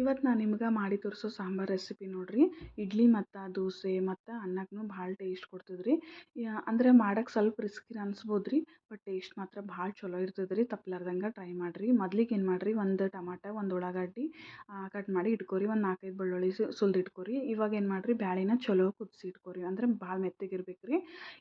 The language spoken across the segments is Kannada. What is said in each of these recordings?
ಇವತ್ತು ನಾನು ನಿಮ್ಗೆ ಮಾಡಿ ತೋರಿಸೋ ಸಾಂಬಾರು ರೆಸಿಪಿ ನೋಡಿರಿ. ಇಡ್ಲಿ ಮತ್ತು ದೋಸೆ ಮತ್ತು ಅನ್ನಕ್ಕೂ ಭಾಳ ಟೇಸ್ಟ್ ಕೊಡ್ತದೆ ರೀ ಅಂದರೆ ಮಾಡಕ್ಕೆ ಸ್ವಲ್ಪ ರಿಸ್ಕಿ ಅನ್ಸ್ಬೋದು ರೀ ಬಟ್ ಟೇಸ್ಟ್ ಮಾತ್ರ ಭಾಳ ಚಲೋ ಇರ್ತದೆ ರೀ ತಪ್ಲಾರ್ದಂಗೆ ಟ್ರೈ ಮಾಡಿರಿ. ಮೊದ್ಲಿಗೆ ಏನು ಮಾಡಿರಿ, ಒಂದು ಟಮಾಟ, ಒಂದು ಉಳ್ಳಾಗಡ್ಡಿ ಕಟ್ ಮಾಡಿ ಇಟ್ಕೋರಿ. ಒಂದು ನಾಲ್ಕೈದು ಬೆಳ್ಳುಳ್ಳಿ ಸುಲ್ದು ಇಟ್ಕೋರಿ. ಇವಾಗ ಏನು ಮಾಡಿರಿ, ಬ್ಯಾಳಿನ ಚಲೋ ಕುದಿಸಿ ಇಟ್ಕೋರಿ. ಅಂದರೆ ಭಾಳ ಮೆತ್ತಗೆ ಇರ್ಬೇಕು ರೀ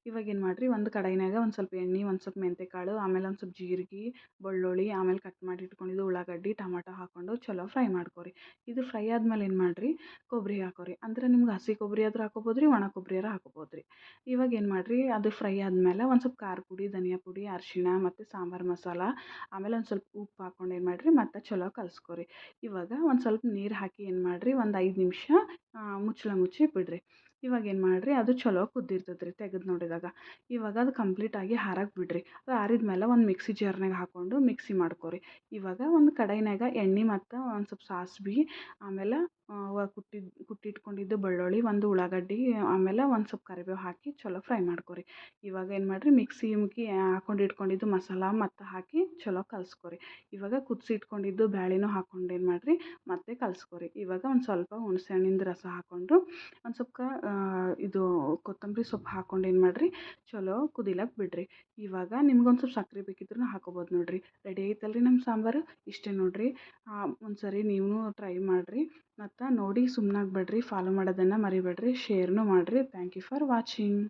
ಇವಾಗ ಏನು ಮಾಡಿರಿ, ಒಂದು ಕಡಾಯಿನಾಗ ಒಂದು ಸ್ವಲ್ಪ ಎಣ್ಣೆ, ಒಂದು ಸ್ವಲ್ಪ ಮೆಂತ್ಯಕಾಳು ಆಮೇಲೆ ಒಂದು ಸ್ವಲ್ಪ ಜೀರಿಗೆ, ಬೆಳ್ಳುಳ್ಳಿ, ಆಮೇಲೆ ಕಟ್ ಮಾಡಿ ಇಟ್ಕೊಂಡಿದ್ದು ಉಳ್ಳಾಗಡ್ಡಿ, ಟಮಾಟೊ ಹಾಕ್ಕೊಂಡು ಚಲೋ ಫ್ರೈ ಮಾಡ್ಕೊರಿ. ಇದು ಫ್ರೈ ಆದ್ಮೇಲೆ ಏನು ಮಾಡಿರಿ? ಕೊಬ್ಬರಿ ಹಾಕೋರಿ. ಅಂದರೆ ನಿಮ್ಗೆ ಹಸಿ ಕೊಬ್ಬರಿ ಆದ್ರೂ ಹಾಕೋಬೋದು ರೀ ಒಣ ಕೊಬ್ಬರಿಯಾರ ಹಾಕೋಬೋದು ರೀ ಇವಾಗ ಏನು ಮಾಡಿರಿ? ಅದು ಫ್ರೈ ಆದಮೇಲೆ ಒಂದು ಸ್ವಲ್ಪ ಖಾರ ಪುಡಿ, ಧನಿಯಾ ಪುಡಿ, ಅರಿಶಿಣ ಮತ್ತು ಸಾಂಬಾರು ಮಸಾಲ, ಆಮೇಲೆ ಒಂದು ಸ್ವಲ್ಪ ಉಪ್ಪು ಹಾಕ್ಕೊಂಡು ಏನು ಮಾಡಿರಿ? ಮತ್ತೆ ಚಲೋ ಕಲಸ್ಕೊರಿ. ಇವಾಗ ಒಂದು ಸ್ವಲ್ಪ ನೀರು ಹಾಕಿ ಏನು ಮಾಡಿರಿ? ಒಂದು ಐದು ನಿಮಿಷ ಮುಚ್ಚಳ ಮುಚ್ಚಿ ಬಿಡಿರಿ. ಇವಾಗ ಏನು ಮಾಡಿರಿ, ಅದು ಚಲೋ ಕುದ್ದಿರ್ತದೆ ರೀ ತೆಗೆದು ನೋಡಿದಾಗ. ಇವಾಗ ಅದು ಕಂಪ್ಲೀಟಾಗಿ ಹಾರಕ್ಕೆ ಬಿಡಿರಿ. ಅದು ಆರಿದ ಮೇಲೆ ಒಂದು ಮಿಕ್ಸಿ ಜಾರ್ನಾಗ ಹಾಕ್ಕೊಂಡು ಮಿಕ್ಸಿ ಮಾಡ್ಕೊರಿ. ಇವಾಗ ಒಂದು ಕಡಾಯಿನಾಗ ಎಣ್ಣೆ ಮತ್ತು ಒಂದು ಸ್ವಲ್ಪ ಸಾಸ್ವೆ, ಆಮೇಲೆ ಕುಟ್ಟಿದ್ದು ಕುಟ್ಟಿಟ್ಕೊಂಡಿದ್ದು ಬೆಳ್ಳುಳ್ಳಿ, ಒಂದು ಉಳ್ಳಾಗಡ್ಡಿ, ಆಮೇಲೆ ಒಂದು ಸ್ವಲ್ಪ ಕರಿಬೇವು ಹಾಕಿ ಚಲೋ ಫ್ರೈ ಮಾಡ್ಕೊರಿ. ಇವಾಗ ಏನು ಮಾಡಿರಿ, ಮಿಕ್ಸಿ ಮುಗಿ ಹಾಕೊಂಡು ಇಟ್ಕೊಂಡಿದ್ದು ಮಸಾಲ ಮತ್ತು ಹಾಕಿ ಚಲೋ ಕಲಸ್ಕೊರಿ. ಇವಾಗ ಕುದಿಸಿ ಇಟ್ಕೊಂಡಿದ್ದು ಬ್ಯಾಳೆನೂ ಹಾಕ್ಕೊಂಡು ಏನು ಮಾಡಿರಿ, ಮತ್ತೆ ಕಲಸ್ಕೊರಿ. ಇವಾಗ ಒಂದು ಸ್ವಲ್ಪ ಹುಣಸೆ ಹಣ್ಣಿಂದು ರಸ ಹಾಕ್ಕೊಂಡು ಒಂದು ಸ್ವಲ್ಪ ಇದು ಕೊತ್ತಂಬರಿ ಸೊಪ್ಪು ಹಾಕ್ಕೊಂಡು ಏನು ಮಾಡಿರಿ? ಚಲೋ ಕುದಿಲಕ್ಕೆ ಬಿಡಿರಿ. ಇವಾಗ ನಿಮ್ಗೆ ಒಂದು ಸ್ವಲ್ಪ ಸಕ್ಕರೆ ಬೇಕಿದ್ರೂ ಹಾಕೋಬೋದು ನೋಡಿರಿ. ರೆಡಿ ಆಯ್ತಲ್ಲ ರೀ ನಮ್ಮ ಸಾಂಬಾರು? ಇಷ್ಟೇ ನೋಡಿರಿ. ಒಂದು ಸರಿ ನೀವು ಟ್ರೈ ಮಾಡಿರಿ. ಮತ್ತು ನೋಡಿ ಸುಮ್ಮನಾಗ್ಬೇಡ್ರಿ ಫಾಲೋ ಮಾಡೋದನ್ನು ಮರಿಬೇಡ್ರಿ. ಶೇರ್ನೂ ಮಾಡಿರಿ. Thank you for watching.